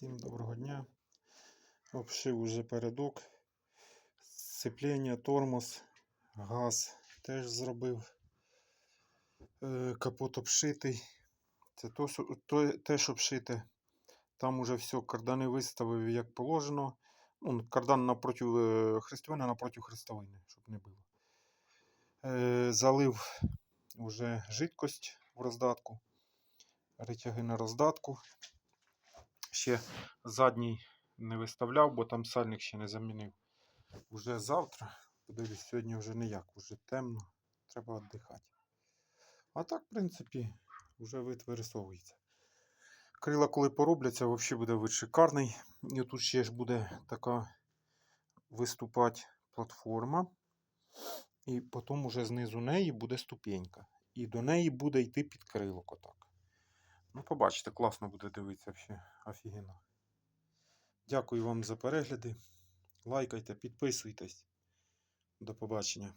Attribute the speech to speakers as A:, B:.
A: Всім доброго дня. Обшив уже передок. Сцеплення, тормоз, газ теж зробив. Е, Капот обшитий. Це то, то, теж обшите. Там уже все, кардани виставив як положено. Ну, кардан напроти е, хрестовини, напроти хрестовини, щоб не було. Е, залив уже жидкость в роздатку. Ритяги на роздатку. Ще задній не виставляв, бо там сальник ще не замінив. Уже завтра, подивлюсь, сьогодні вже ніяк, вже темно, треба віддихати. А так, в принципі, вже вид вирисовується. Крила, коли поробляться, взагалі буде вид шикарний. І тут ще ж буде така виступати платформа. І потім уже знизу неї буде ступенька. І до неї буде йти підкрилок отак. Ну, побачите, класно буде дивитися взагалі. Офігенно. Дякую вам за перегляди. Лайкайте, підписуйтесь. До побачення.